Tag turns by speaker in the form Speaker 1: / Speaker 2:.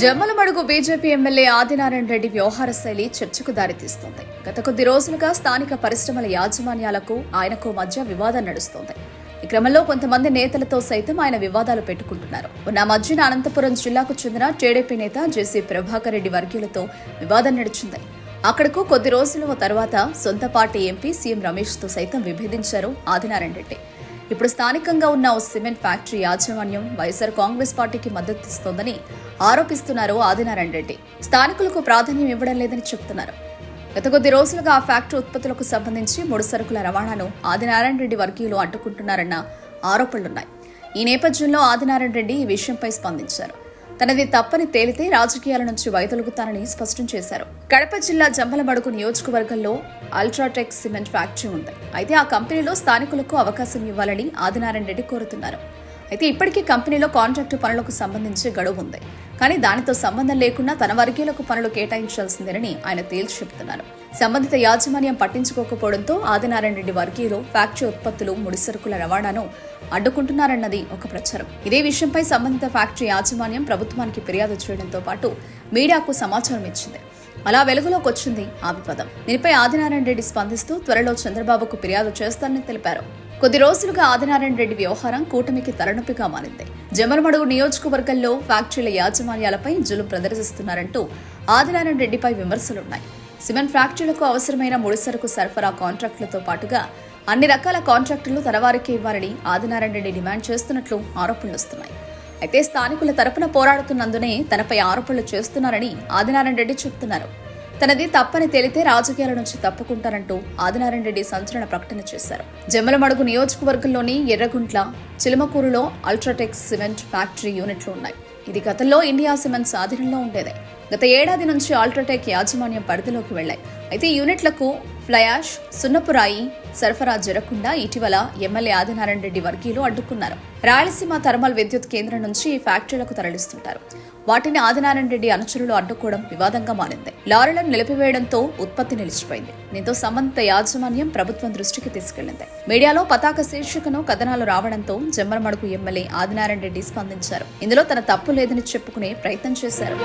Speaker 1: Jammalamadugu BJP MLA Adinarayana Reddy వ్యవహార శైలి చర్చకు దారితీస్తోంది. గత కొద్ది రోజులుగా స్థానిక పరిశ్రమల యాజమాన్యాలకు ఆయనకు మధ్య వివాదం నడుస్తోంది. ఈ క్రమంలో కొంతమంది నేతలతో సైతం ఆయన వివాదాలు పెట్టుకుంటున్నారు. ఉన్న మధ్యన అనంతపురం జిల్లాకు చెందిన టీడీపీ నేత జేసీ ప్రభాకర్ రెడ్డి వర్గీయులతో వివాదం నడిచింది. అక్కడకు కొద్ది రోజుల తర్వాత సొంత పార్టీ ఎంపీ సీఎం రమేష్తో సైతం విభేదించారు ఆదినారాయణ రెడ్డి. ఇప్పుడు స్థానికంగా ఉన్న ఓ సిమెంట్ ఫ్యాక్టరీ యాజమాన్యం వైఎస్ఆర్ కాంగ్రెస్ పార్టీకి మద్దతిస్తోందని ఆరోపిస్తున్నారు ఆదినారాయణ రెడ్డి. స్థానికులకు ప్రాధాన్యం ఇవ్వడం లేదని చెబుతున్నారు గత కొద్ది రోజులుగా ఆ ఫ్యాక్టరీ ఉత్పత్తులకు సంబంధించి ముడి సరుకుల రవాణాను ఆదినారాయణ రెడ్డి వర్గీయులు అడ్డుకుంటున్నారన్న ఆరోపణలున్నాయి. ఈ నేపథ్యంలో ఆదినారాయణ రెడ్డి ఈ విషయంపై స్పందించారు. తనది తప్పని తేలితే రాజకీయాల నుంచి వైదొలుగుతానని స్పష్టం చేశారు. కడప జిల్లా జంబలమడుగు నియోజకవర్గంలో అల్ట్రాటెక్ సిమెంట్ ఫ్యాక్టరీ ఉంది. అయితే ఆ కంపెనీలో స్థానికులకు అవకాశం ఇవ్వాలని ఆదినారాయణ రెడ్డి కోరుతున్నారు. అయితే ఇప్పటికీ కంపెనీలో కాంట్రాక్టు పనులకు సంబంధించి గడువు ఉంది. కానీ దానితో సంబంధం లేకుండా తన వర్గీయులకు పనులు కేటాయించాల్సిందేనని ఆయన తేల్చి చెబుతున్నారు. సంబంధిత యాజమాన్యం పట్టించుకోకపోవడంతో ఆదినారాయణ రెడ్డి వర్గీయులు ఫ్యాక్టరీ ఉత్పత్తులు ముడిసరుకుల రవాణాను అడ్డుకుంటున్నారన్నది ఒక ప్రచారం. ఇదే విషయంపై సంబంధిత ఫ్యాక్టరీ యాజమాన్యం ప్రభుత్వానికి ఫిర్యాదు చేయడంతో పాటు మీడియాకు సమాచారం ఇచ్చింది. అలా వెలుగులోకి వచ్చింది ఆ విపదం దీనిపై ఆదినారాయణ రెడ్డి స్పందిస్తూ త్వరలో చంద్రబాబుకు ఫిర్యాదు చేస్తానని తెలిపారు. కొద్ది రోజులుగా ఆదినారాయణ రెడ్డి వ్యవహారం కూటమికి తలనొప్పిగా మారింది. జమర్మడుగు నియోజకవర్గంలో ఫ్యాక్టరీల యాజమాన్యాలపై జులు ప్రదర్శిస్తున్నారంటూ ఆదినారాయణ రెడ్డిపై విమర్శలున్నాయి. సిమెంట్ ఫ్యాక్టరీలకు అవసరమైన ముడిసరుకు సరఫరా కాంట్రాక్టులతో పాటుగా అన్ని రకాల కాంట్రాక్టులు తనవారికి ఇవ్వాలని ఆదినారాయణ రెడ్డి డిమాండ్ చేస్తున్నట్లు ఆరోపణలు వస్తున్నాయి. అయితే స్థానికుల తరపున పోరాడుతున్నందునే తనపై ఆరోపణలు చేస్తున్నారని ఆదినారాయణ రెడ్డి చెబుతున్నారు తనది తప్పని తేలితే రాజకీయాల నుంచి తప్పుకుంటారంటూ ఆదినారాయణ రెడ్డి సంచలన ప్రకటన చేశారు. జమ్మలమడుగు నియోజకవర్గంలోని ఎర్రగుంట్ల చిలమకూరులో అల్ట్రాటెక్ సిమెంట్ ఫ్యాక్టరీ యూనిట్లు ఉన్నాయి. ఇది గతంలో ఇండియా సిమెంట్స్ ఆధీనంలో ఉండేదే. గత ఏడాది నుంచి ఆల్ట్రాటెక్ యాజమాన్యం పరిధిలోకి వెళ్ళాయి అయితే యూనిట్లకు ఫ్లయాష్ సున్నపురాయి సరఫరా జరగకుండా ఇటీవల ఎమ్మెల్యే ఆదినారాయణ రెడ్డి వర్గీయులు అడ్డుకున్నారు. రాయలసీమ థర్మల్ విద్యుత్ కేంద్రం నుంచి ఈ ఫ్యాక్టరీలకు తరలిస్తుంటారు. వాటిని ఆదినారాయణ రెడ్డి అనుచరులు అడ్డుకోవడం వివాదంగా మారింది. లారీలను నిలిపివేయడంతో ఉత్పత్తి నిలిచిపోయింది. దీంతో సంబంధిత యాజమాన్యం ప్రభుత్వం దృష్టికి తీసుకెళ్ళింది మీడియాలో పతాక శీర్షికను కథనాలు రావడంతో జమ్మరమడుగు ఎమ్మెల్యే ఆదినారాయణ రెడ్డి స్పందించారు. ఇందులో తన తప్పు లేదని చెప్పుకునే ప్రయత్నం చేశారు.